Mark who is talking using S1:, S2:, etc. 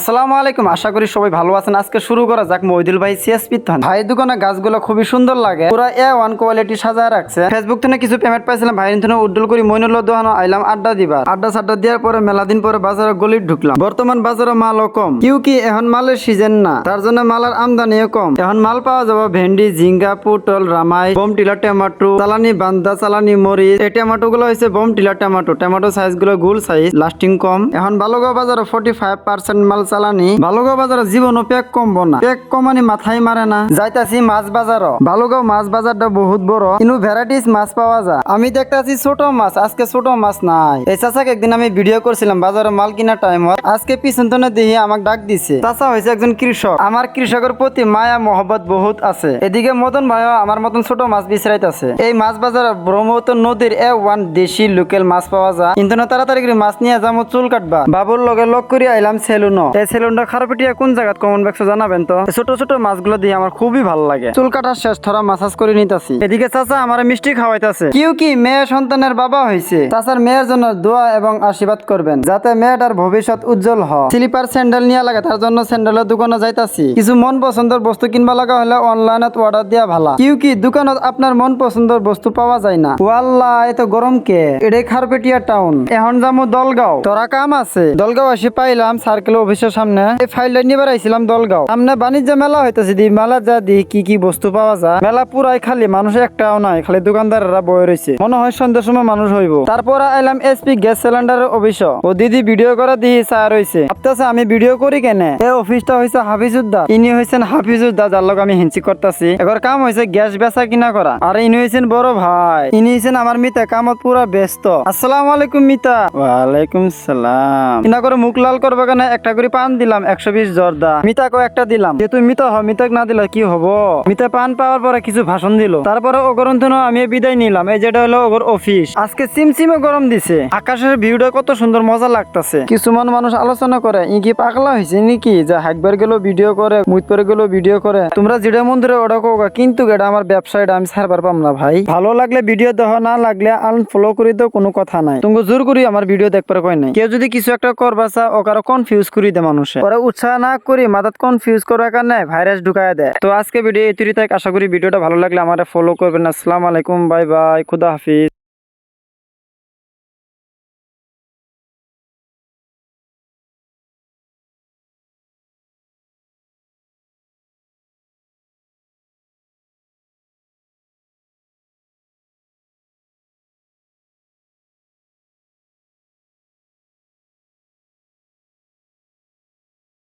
S1: আসসালামু আলাইকুম, আশা করি সবাই ভালো আছেন। আজকে শুরু করা যাক মহিদুল ভাই সিএসপি থান ভাই, দোকানে গাছগুলো খুবই সুন্দর লাগে। পুরো এ ওয়ান কোয়ালিটি সাজায় রাখছে। ফেসবুক থেকে কিছু পেমেন্ট পাইছিলাম। ভাই থেকে উড্ডল করি মইনুল্লাহ দোহানো আইলাম, আড্ডা দিবার। আড্ডা সাড্ডা দেওয়ার পরে মেলা দিন পরে বাজারে গলির ঢুকলাম। বর্তমান বাজারে মালও কম। কিউ কি এখন মালের সিজন না? তার জন্য মালের আমদানিও কম। এখন মাল পাওয়া যাবে ভেন্ডি, ঝিঙ্গা, পটল, রামাই বোমটিলা টমেটো, চালানি বান্দা, চালানি মরিচ। এই টমেটো গুলো হয়েছে বোমটিলা টমেটো। টমেটো সাইজগুলো গুল সাইজ লাস্টিং কম। এখন বালুগাঁও বাজারে ফোর্টি ফাইভ পার্সেন্ট মাল চালানি, বালুগাঁও বাজারে জীবনও পেক কমবো না। পেক কমানি মাথায় মারে না। যাইতাছি মাছ বাজার বালুগাঁও মাছ বাজারটা বহুত বড়। কিন্তু ভ্যারাইটিস মাছ পাওয়া যায়। আমি দেখতাছি ছোট মাছ, আজকে ছোট মাছ নাই। এই চাচাকে একদিন আমি ভিডিও করছিলাম বাজারে মাল কিনা টাইম আজকে পিছন তনে দেখি আমাকে ডাক দিছে। চাচা হয়েছে একজন কৃষক। আমার কৃষকের প্রতি মায়া, মহব্বত বহুত আছে। এদিকে মদন ভাইও আমার মতন ছোট মাছ বিচরাইতেছে এই মাছ বাজারে ব্রহ্মপুত্র নদীর এ ওয়ান দেশি লোকাল মাছ পাওয়া যায়। কিন্তু তাড়াতাড়ি মাছ নিয়ে যাব চুল কাটবা। বাবুর লগে লক করে আইলাম সেলুন এই সেলুনটা খারাপিটিয়া কোন জায়গাত কমন ব্যাগস জানাবেন তো? ছোট ছোট মাছগুলো দিয়ে আমার খুবই ভালো লাগে। চুল কাটার শেষ থরা মাসাজ করে নিতেছি। এদিকে চাচা আমার মিষ্টি খাওয়াইতেছে। কিউ কি মেয়ে সন্তানের বাবা হয়েছে চাচার মেয়ের জন্য দোয়া এবং আশীর্বাদ করবেন যাতে মেয়েটার ভবিষ্যৎ উজ্জ্বল হয়। স্লিপার স্যান্ডেল নিয়ে লাগে তার জন্য স্যান্ডেলের দোকানে যাইতাছি। কিছু মন পছন্দের বস্তু কিনবা লাগা হলে অনলাইনে অর্ডার দিয়া ভালা। কিউ কি দোকানত আপনার মন পছন্দের বস্তু পাওয়া যায় না? ওয়াল্লা এত গরম কে? এটাই খারপেটিয়া টাউন এখন যাব দলগাঁও। তোরা কাম আছে? দলগাঁও আসি পাইলাম সার্কেল অফিসের সামনে। এই ফাইলটা নিয়ে বেড়াইছিলাম দলগাঁও। সামনে বাণিজ্য মেলা হইতেছে দি মেলা যা দি কি কি বস্তু পাওয়া যায়। মেলা পুরাই খালি মানুষ একটাও নাই খালি দোকানদাররা বয়ে রয়েছে মনে হয় সন্ধ্যার সময় মানুষ হইব। তারপর আইলাম এসপি গ্যাস সিলিন্ডারের অফিস ও দিদি ভিডিও করে দিহি চা রয়েছে ভাবতেছে আমি ভিডিও করি কেনে? এই অফিসটা হয়েছে হাফিজুদ্দা। ইনি হয়েছেন হাফিজুদ্দা যার লোক আমি হিঞ্চি করতেছি। এবার কাম হয়েছে গ্যাস বেচা কিনা করা। আর ইনি হয়েছেন বড় ভাই। ইনি হয়েছেন আমার মিতা কামত পুরা ব্যস্ত। আসসালামু আলাইকুম মিতা। ওয়ালাইকুম সালাম। ইনা করে মুখ লাল করবে কেন? একটা করে পান দিলাম একশো বিশ জর্দা। মিতাকে একটা দিলাম। যেহেতু মিতা হ মিতাক না দিলে কি হব? মিতা পান পাওয়ার পরে কিছু ভাষণ দিল। তারপরে অগরন্ত আমি বিদায় নিলাম। এই যেটা হলো ওগর অফিস। আজকে সিমসিমে গরম দিছে। আকাশের ভিউটা কত সুন্দর মজা লাগতাছে। কিছুমান মানুষ আলোচনা করে, ই কি পাগলা হয়েছে নাকি? যে হাকবার গেল ভিডিও করে মুতপরে গেল ভিডিও করে। তোমরা যেটা মন্দিরে ওটা কোকা কিন্তু এটা আমার ব্যবসায়টা আমি সারবার পাম না ভাই। ভালো লাগলে ভিডিও দেহ, না লাগলে আনফলো করে দাও, কোনো কথা নাই। তুমি জোর করি আমার ভিডিও দেখবার কয় নাই। কেউ যদি কিছু একটা করবা চা, ও কারও কনফিউজ করি দে মানুষে পরে উৎসাহ না করি মাথাত কনফিউজ করার কারণে ভাইরাস ঢুকায় দেয়। তো আজকে ভিডিও এই তৈরি আশা করি ভিডিওটা ভালো লাগলে আমার ফলো করবেন। আসসালামু আলাইকুম বাই বাই খুদা হাফিজ।